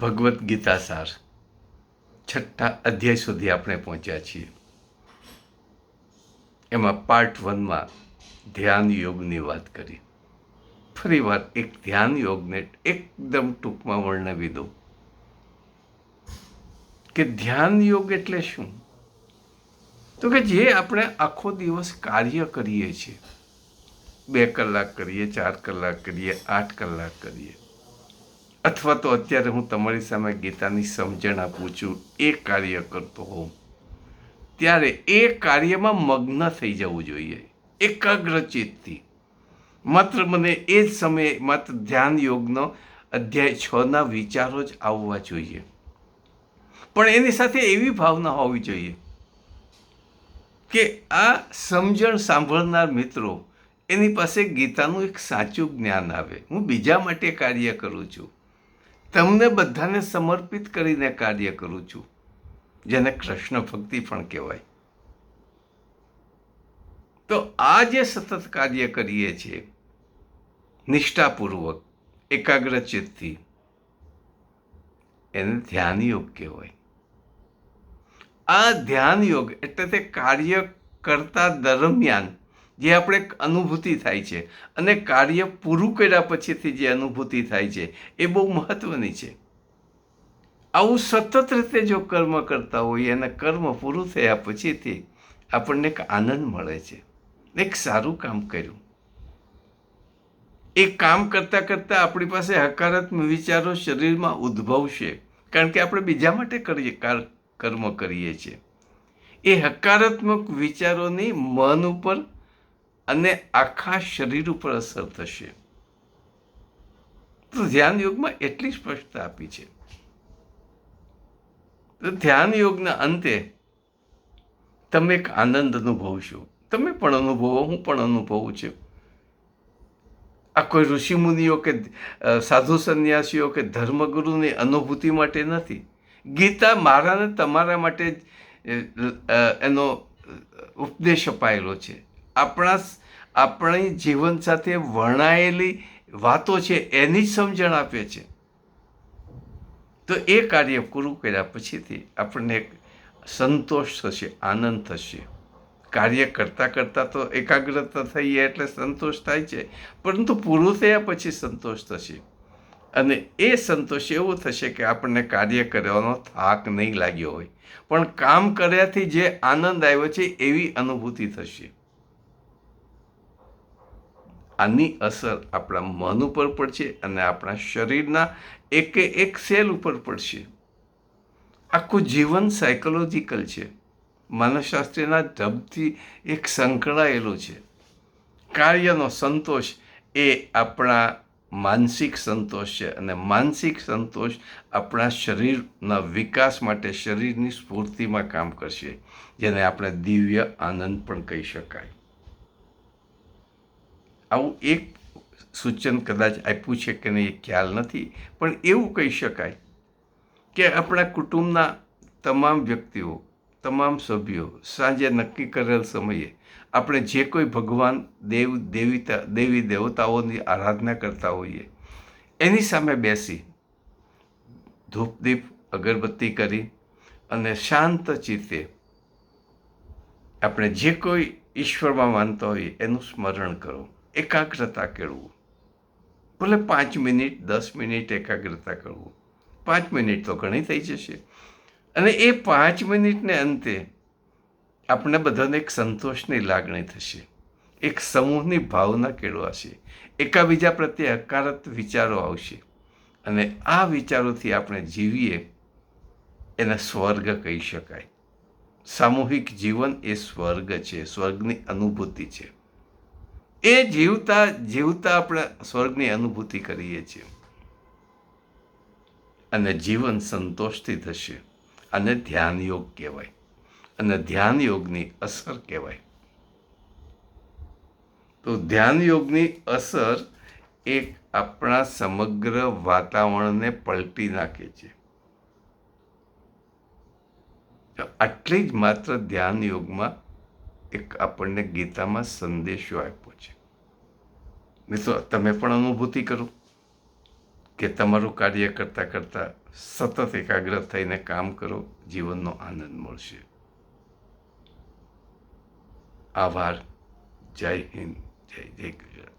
ભગવદ્ ગીતા સાર. છઠ્ઠા અધ્યાય સુધી આપણે પહોંચ્યા છીએ. એમાં પાર્ટ વનમાં ધ્યાન યોગની વાત કરી. ફરીવાર એક ધ્યાન યોગને એકદમ ટૂંકમાં વર્ણવી દઉં. કે ધ્યાન યોગ એટલે શું? તો કે જે આપણે આખો દિવસ કાર્ય કરીએ છીએ. બે કલાક કરીએ, ચાર કલાક કરીએ, આઠ કલાક કરીએ. અથવા તો અત્યારે હું તમારી સામે ગીતાની સમજણ આપું છું, એ કાર્ય કરતો હોઉં. ત્યારે એ કાર્યમાં મગ્ન થઈ જવું જોઈએ એકાગ્રચિતથી માત્ર મને એ જ સમયે માત્ર ધ્યાન યોગનો અધ્યાય છના વિચારો જ આવવા જોઈએ. પણ એની સાથે એવી ભાવના હોવી જોઈએ કે આ સમજણ સાંભળનાર મિત્રો, એની પાસે ગીતાનું એક સાચું જ્ઞાન આવે. હું બીજા માટે કાર્ય કરું છું. તમને બધાને સમર્પિત કરીને કાર્ય કરું છું. જેને કૃષ્ણ ભક્તિ પણ કહેવાય. તો આ જે સતત કાર્ય કરીએ છીએ, નિષ્ઠાપૂર્વક એકાગ્રચિતથી એને ધ્યાન યોગ કહેવાય. આ ધ્યાન યોગ એટલે તે કાર્ય કરતા દરમિયાન જે આપણે અનુભૂતિ થાય છે અને કાર્ય પૂરું કર્યા પછીથી જે અનુભૂતિ થાય છે એ બહુ મહત્વની છે. આવું સતત રીતે જો કર્મ કરતા હોઈએ અને કર્મ પૂરું થયા પછીથી આપણને એક આનંદ મળે છે. એક સારું કામ કર્યું. એ કામ કરતાં કરતાં આપણી પાસે હકારાત્મક વિચારો શરીરમાં ઉદ્ભવશે કારણ કે આપણે બીજા માટે કરીએ કર્મ કરીએ છીએ. એ હકારાત્મક વિચારોની મન ઉપર અને આખા શરીર ઉપર અસર થશે. તો ધ્યાન યોગમાં એટલી સ્પષ્ટતા આપી છે. તો ધ્યાન યોગના અંતે તમે એક આનંદ અનુભવશો તમે પણ અનુભવો, હું પણ અનુભવું છું. આ કોઈ ઋષિમુનિઓ કે સાધુ સંન્યાસીઓ કે ધર્મગુરુની અનુભૂતિ માટે નથી. ગીતા મારાને તમારા માટે એનો ઉપદેશ અપાયેલો છે. આપણા આપણી જીવન સાથે વર્ણાયેલી વાતો છે, એની જ સમજણ આપે છે. તો એ કાર્ય પૂરું કર્યા પછીથી આપણને એક સંતોષ થશે, આનંદ થશે. કાર્ય કરતાં કરતાં તો એકાગ્રતા થઈએ એટલે સંતોષ થાય છે, પરંતુ પૂરું થયા પછી સંતોષ થશે. અને એ સંતોષ એવો થશે કે આપણને કાર્ય કરવાનો થાક નહીં લાગ્યો હોય. પણ કામ કર્યાથી જે આનંદ આવ્યો છે, એવી અનુભૂતિ થશે. આની અસર આપણા મન ઉપર પડશે અને આપણા શરીરના એકે એક સેલ ઉપર પડશે. આખું જીવન સાયકોલોજીકલ છે. માનસશાસ્ત્રીના ઢબથી એક સંકળાયેલો છે. કાર્યનો સંતોષ એ આપણા માનસિક સંતોષ છે અને માનસિક સંતોષ આપણા શરીરના વિકાસ માટે શરીરની સ્ફૂર્તિમાં કામ કરશે, જેને આપણે દિવ્ય આનંદ પણ કહી શકાય. આવું એક સૂચન કદાચ આપ્યું છે કે નહીં, એ ખ્યાલ નથી. પણ એવું કહી શકાય કે આપણા કુટુંબના તમામ વ્યક્તિઓ, તમામ સભ્યો સાંજે નક્કી કરેલ સમયે આપણે જે કોઈ ભગવાન, દેવ, દેવીતા, દેવી દેવતાઓની આરાધના કરતા હોઈએ, એની સામે બેસી ધૂપદીપ, અગરબત્તી કરી અને શાંત ચિત્તે આપણે જે કોઈ ઈશ્વરમાં માનતા હોઈએ, એનું સ્મરણ કરો. એકાગ્રતા કેળવું ભલે પાંચ મિનિટ, દસ મિનિટ એકાગ્રતા કરવું પાંચ મિનિટ તો ઘણી થઈ જશે. અને એ પાંચ મિનિટને અંતે આપણે બધાને એક સંતોષની લાગણી થશે. એક સમૂહની ભાવના કેળવાશે. એકાબીજા પ્રત્યે હકારત વિચારો આવશે. અને આ વિચારોથી આપણે જીવીએ એને સ્વર્ગ કહી શકાય. સામૂહિક જીવન એ સ્વર્ગ છે. સ્વર્ગની અનુભૂતિ છે. એ જીવતા જીવતા આપણે સ્વર્ગની અનુભૂતિ કરીએ છીએ. અને જીવન સંતોષથી થશે અને ધ્યાન યોગ કહેવાય. અને ધ્યાન યોગની અસર કહેવાય. તો ધ્યાન યોગની અસર એક આપણા સમગ્ર વાતાવરણને પલટી નાખે છે. આટલી જ માત્ર ધ્યાન યોગમાં એક આપણને ગીતામાં સંદેશો આપ્યો છે. મિત્રો, તમે પણ અનુભૂતિ કરો કે તમારું કાર્ય કરતાં કરતાં સતત એકાગ્ર થઈને કામ કરો, જીવનનો આનંદ મળશે. આભાર. જય હિન્દ. જય જય ગુજરાત.